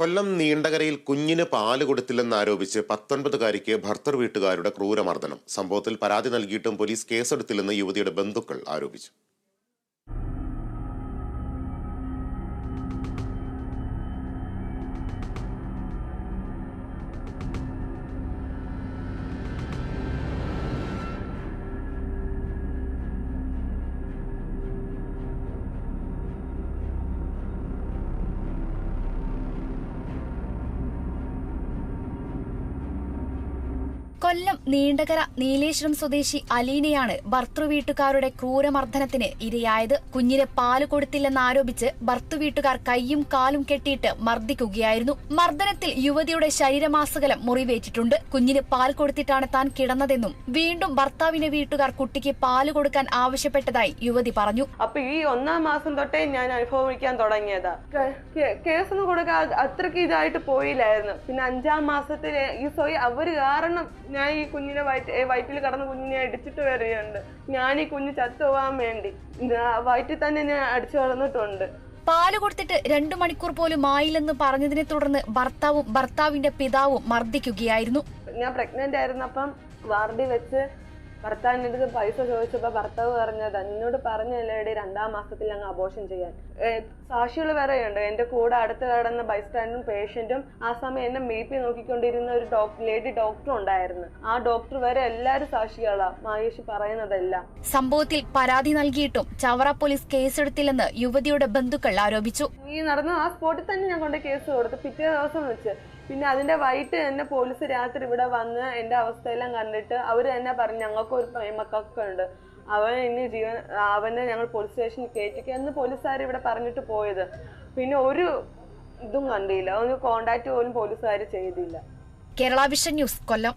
കൊല്ലം നീണ്ടകരയിൽ കുഞ്ഞിന് പാൽ കൊടുത്തില്ലെന്ന് ആരോപിച്ച് പത്തൊൻപതുകാരിക്ക് ഭർത്തർ വീട്ടുകാരുടെ ക്രൂരമർദ്ദനം. സംഭവത്തിൽ പരാതി നൽകിയിട്ടും പോലീസ് കേസെടുത്തില്ലെന്ന് യുവതിയുടെ ബന്ധുക്കൾ ആരോപിച്ചു. കൊല്ലം നീണ്ടകര നീലേശ്വരം സ്വദേശി അലീനയാണ് ഭർത്തൃവീട്ടുകാരുടെ ക്രൂരമർദ്ദനത്തിന് ഇരയായത്. കുഞ്ഞിന് പാൽ കൊടുത്തില്ലെന്നാരോപിച്ച് ഭർത്തൃവീട്ടുകാർ കൈയും കാലും കെട്ടിയിട്ട് മർദ്ദിക്കുകയായിരുന്നു. മർദ്ദനത്തിൽ യുവതിയുടെ ശരീരമാസകലം മുറിവേറ്റിട്ടുണ്ട്. കുഞ്ഞിന് പാൽ കൊടുത്തിട്ടാണ് താൻ കിടന്നതെന്നും വീണ്ടും ഭർത്താവിന്റെ വീട്ടുകാർ കുട്ടിക്ക് പാൽ കൊടുക്കാൻ ആവശ്യപ്പെട്ടതായി യുവതി പറഞ്ഞു. അപ്പൊ ഈ ഒന്നാം മാസം തൊട്ടേ ഞാൻ അനുഭവിക്കാൻ തുടങ്ങിയതാ. കേസൊന്നും കൊടുക്കാൻ അത്രയ്ക്ക് ഇതായിട്ട് പോയില്ലായിരുന്നു. പിന്നെ അഞ്ചാം മാസത്തിൽ ഈ സോയി അവർ കാരണം ഞാൻ ഈ കുഞ്ഞിനെ വയറ്റ് വയറ്റിൽ കടന്ന് കുഞ്ഞിനെ അടിച്ചിട്ട് വരികയുണ്ട്. ഞാൻ ഈ കുഞ്ഞ് ചത്തുപോകാൻ വേണ്ടി. ഞാൻ വയറ്റിൽ തന്നെ ഞാൻ അടിച്ചു വളർന്നിട്ടുണ്ട് പാൽ കൊടുത്തിട്ട് രണ്ടു മണിക്കൂർ പോലും ആയില്ലെന്ന് പറഞ്ഞതിനെ തുടർന്ന് ഭർത്താവും ഭർത്താവിന്റെ പിതാവും മർദ്ദിക്കുകയായിരുന്നു. ഞാൻ പ്രഗ്നന്റ് ആയിരുന്നപ്പം വാർഡി വെച്ച് ഭർത്താവിന്റെ അടുത്ത് പൈസ ചോദിച്ചപ്പോൾ ഭർത്താവ് പറഞ്ഞത് എന്നോട് പറഞ്ഞല്ലേടി രണ്ടാം മാസത്തിൽ അങ്ങ് അബോഷൻ ചെയ്യാൻ. സാക്ഷികൾ വേറെയുണ്ട്. എന്റെ കൂടെ അടുത്ത് കിടന്ന ബൈസ്റ്റാൻഡും പേഷ്യന്റും ആ സമയം എന്നെ മേപ്പി നോക്കിക്കൊണ്ടിരുന്ന ഒരു ഡോക്ടർ ലേഡി ഡോക്ടർ ഉണ്ടായിരുന്നു. ആ ഡോക്ടർ വരെ എല്ലാവരും സാക്ഷികളാണ് മഹേഷ് പറയുന്നതെല്ലാം. സംഭവത്തിൽ പരാതി നൽകിയിട്ടും ചവറ പോലീസ് കേസെടുത്തില്ലെന്ന് യുവതിയുടെ ബന്ധുക്കൾ ആരോപിച്ചു. ഈ നടന്ന ആ സ്പോട്ടിൽ തന്നെ ഞാൻ കൊണ്ട് കേസ് കൊടുത്തു പിറ്റേ ദിവസം വെച്ച് പിന്നെ അതിന്റെ വൈകിട്ട് തന്നെ പോലീസ് രാത്രി ഇവിടെ വന്ന് എന്റെ അവസ്ഥയെല്ലാം കണ്ടിട്ട് അവർ തന്നെ പറഞ്ഞു ഞങ്ങൾക്ക് ഒരു മക്കളൊക്കെ ഉണ്ട്. അവൻ ഇനി ജീവൻ അവനെ ഞങ്ങൾ പോലീസ് സ്റ്റേഷനിൽ കയറ്റിക്കുക എന്ന് പോലീസുകാർ ഇവിടെ പറഞ്ഞിട്ട് പോയത്. പിന്നെ ഒരു ഇതും കണ്ടില്ല. ഒരു കോണ്ടാക്ട് പോലും പോലീസുകാർ ചെയ്തില്ല. Kerala vision news Kollam.